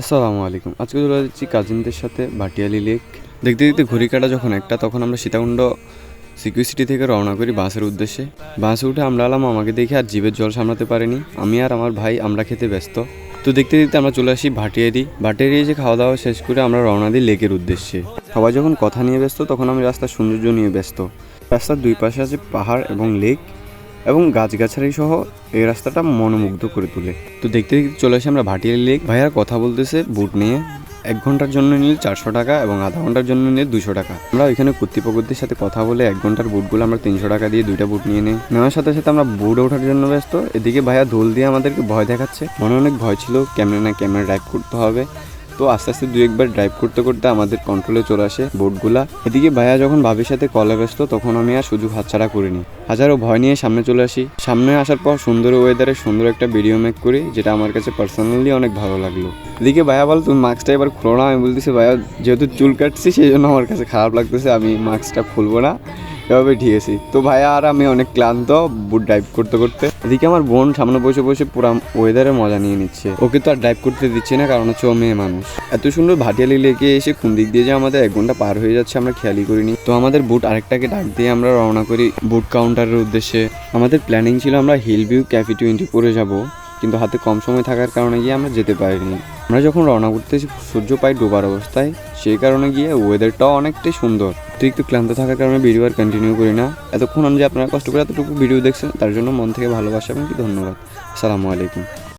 আসসালামু আলাইকুম। আজকে চলে যাচ্ছি কাজিনদের সাথে ভাটিয়ালি লেক। দেখতে দেখতে ঘড়ি কাটা যখন একটা, তখন আমরা সীতাকুণ্ড সিকিউ সিটি থেকে রওনা করি বাসের উদ্দেশ্যে। বাসে উঠে আমরা আলাম আমাকে দেখে আর জীবের জল সামলাতে পারিনি। আমি আর আমার ভাই আমরা খেতে ব্যস্ত। তো দেখতে দেখতে আমরা চলে আসি ভাটিয়ারি। ভাটিয়ারি এসে খাওয়া দাওয়া শেষ করে আমরা রওনা দিই লেকের উদ্দেশ্যে। সবাই যখন কথা নিয়ে ব্যস্ত, তখন আমি রাস্তার সৌন্দর্য নিয়ে ব্যস্ত। রাস্তার দুই পাশে আছে পাহাড় এবং লেক। এবং গাছগাছালি সহ এই রাস্তাটা মনোমুগ্ধ করে তোলে। তো দেখতে দেখতে চলে আসি আমরা ভাটিয়ালি লেক। ভাইয়ার কথা বলতেছে বুট নিয়ে। এক ঘণ্টার জন্য নিলে চারশো টাকা এবং আধা ঘণ্টার জন্য নিলে দুশো টাকা। আমরা ওইখানে কর্তৃপক্ষদের সাথে কথা বলে এক ঘণ্টার বুটগুলো আমরা তিনশো টাকা দিয়ে দুইটা বুট নিয়ে নিই। নেওয়ার সাথে সাথে আমরা বুট ওঠার জন্য ব্যস্ত। এদিকে ভাইয়া দোল দিয়ে আমাদেরকে ভয় দেখাচ্ছে। মনে অনেক ভয় ছিল ক্যামেরা না ক্যামেরা ড্রাইভ করতে হবে। তো আস্তে আস্তে দু একবার ড্রাইভ করতে করতে আমাদের কন্ট্রোলে চলে আসে বোটগুলা এদিকে ভাইয়া যখন ভাবির সাথে কলে ব্যস্ত, তখন আমি আর সুযোগ হাতছাড়া করিনি। হাজারো ভয় নিয়ে সামনে চলে আসি। সামনে আসার পর সুন্দর ওয়েদারে সুন্দর একটা ভিডিও মেক করি, যেটা আমার কাছে পার্সোনালি অনেক ভালো লাগল। এদিকে ভাইয়া বল, তুমি মাস্কটা এবার খুলো না। আমি বলতেছি, ভাইয়া, যেহেতু চুল কাটছি সেই জন্য আমার কাছে খারাপ লাগতেছে, আমি মাস্কটা খুলবো না। এভাবে আছে। তো ভাইয়া আর আমি অনেক ক্লান্ত বুট ড্রাইভ করতে করতে। এদিকে আমার বোন সামনে বসে বসে পুরা ওয়েদারের মজা নিয়ে নিচ্ছে। ওকে তো আর ড্রাইভ করতে দিচ্ছি না, কারণ হচ্ছে ও মেয়ে মানুষ। এত সুন্দর ভাটিয়ালি লেকে এসে কোন দিক দিয়ে যে আমাদের এক ঘণ্টা পার হয়ে যাচ্ছে, আমরা খেয়ালই করিনি। তো আমাদের বুট আরেকটাকে ডাক দিয়ে আমরা রওনা করি বুট কাউন্টারের উদ্দেশ্যে। আমাদের প্ল্যানিং ছিল আমরা হিল ভিউ ক্যাফে টোয়েন্টি করে যাব, কিন্তু হাতে কম সময় থাকার কারণে গিয়ে আমরা যেতে পারিনি। আমরা যখন রওনা করতেছি, সূর্য পাই ডোবার অবস্থায়। সেই কারণে গিয়ে ওয়েদারটাও অনেকটাই সুন্দর। তো একটু ক্লান্ত থাকার কারণে ভিডিও আর কন্টিনিউ করি না। এতক্ষণ আমি যে আপনারা কষ্ট করে এতটুকু ভিডিও দেখছেন, তার জন্য মন থেকে ভালোবাসা এবং কি ধন্যবাদ। আসসালামু আলাইকুম।